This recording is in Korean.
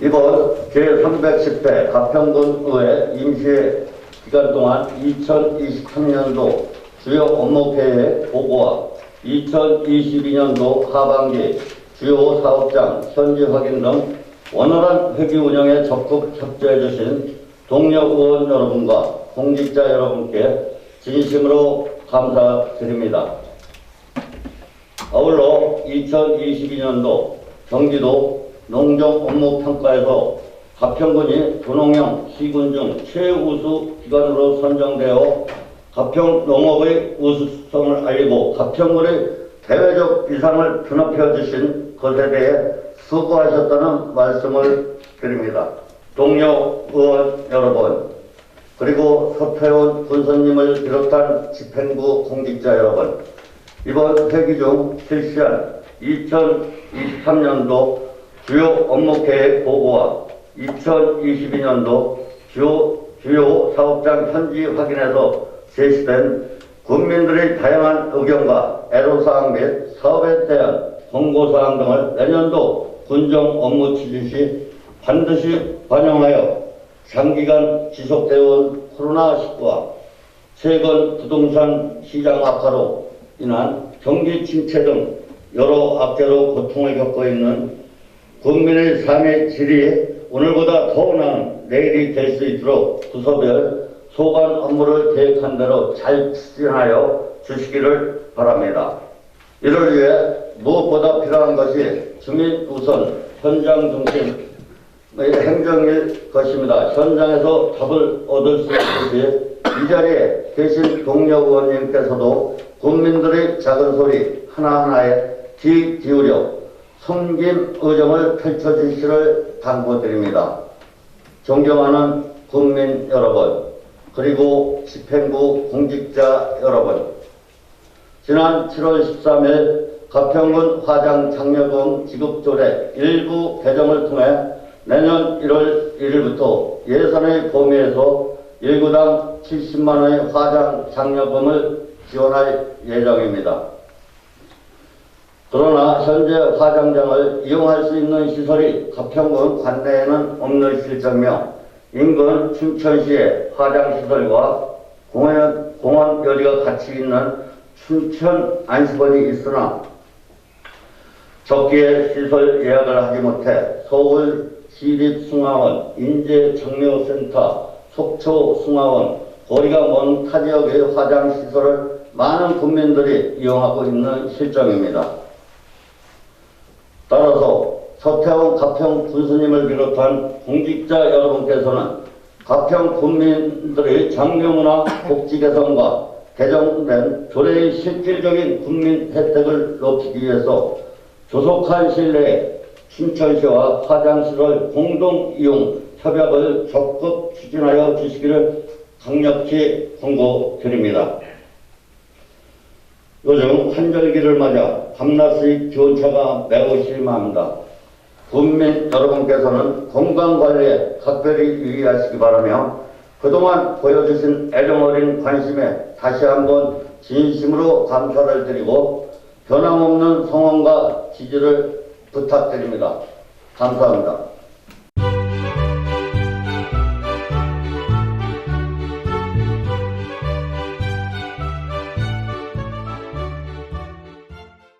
1110회 가평군 의회 임시 기간 동안 2023년도 주요 업무 계획 보고와 2022년도 하반기 주요 사업장 현지 확인 등 원활한 회기 운영에 적극 협조해 주신 동료 의원 여러분과 공직자 여러분께 진심으로 감사드립니다. 아울러 2022년도 경기도 농정 업무 평가에서 가평군이 도농형 시군 중 최우수 기관으로 선정되어 가평 농업의 우수성을 알리고 가평군의 대외적 위상을 드높여 주신 것에 대해 수고하셨다는 말씀을 드립니다. 동료 의원 여러분, 그리고 서태훈 군수님을 비롯한 집행부 공직자 여러분, 이번 회기 중 실시한 2023년도 주요 업무 계획 보고와 2022년도 주요, 주요 사업장 현지 확인에서 제시된 국민들의 다양한 의견과 애로사항 및 사업에 대한 공고사항 등을 내년도 군정 업무 추진 시 반드시 반영하여 장기간 지속되어 온 코로나19와 최근 부동산 시장 악화로 인한 경기 침체 등 여러 악재로 고통을 겪고 있는 국민의 삶의 질이 오늘보다 더 나은 내일이 될 수 있도록 부서별 소관 업무를 계획한 대로 잘 추진하여 주시기를 바랍니다. 이를 위해 무엇보다 필요한 것이 주민 우선 현장 중심 의 행정일 것입니다. 현장에서 답을 얻을 수 있듯이 이 자리에 계신 동료 의원님께서도 국민들의 작은 소리 하나하나에 귀 기울여 섬김 의정을 펼쳐주시를 당부드립니다. 존경하는 국민 여러분, 그리고 집행부 공직자 여러분, 지난 7월 13일 가평군 화장 장려금 지급 조례 일부 개정을 통해 내년 1월 1일부터 예산의 범위에서 일구당 70만 원의 화장 장려금을 지원할 예정입니다. 그러나 현재 화장장을 이용할 수 있는 시설이 가평군 관내에는 없는 실정이며 인근 춘천시에 화장시설과 공원, 공원 여리가 같이 있는 춘천 안식원이 있으나 적기에 시설 예약을 하지 못해 서울 시립숭화원, 인재장려센터, 속초숭화원, 거리가 먼 타 지역의 화장시설을 많은 국민들이 이용하고 있는 실정입니다. 따라서 서태원 가평 군수님을 비롯한 공직자 여러분께서는 가평 국민들의 장려문화 복지 개선과 개정된 조례의 실질적인 국민 혜택을 높이기 위해서 조속한 신뢰에 춘천시와 화장실을 공동 이용 협약을 적극 추진하여 주시기를 강력히 권고드립니다. 요즘 한절기를 맞아 밤낮의 기온차가 매우 심합니다. 국민 여러분께서는 건강관리에 각별히 유의하시기 바라며 그동안 보여주신 애정어린 관심에 다시 한번 진심으로 감사를 드리고 변함없는 성원과 지지를 부탁드립니다. 감사합니다.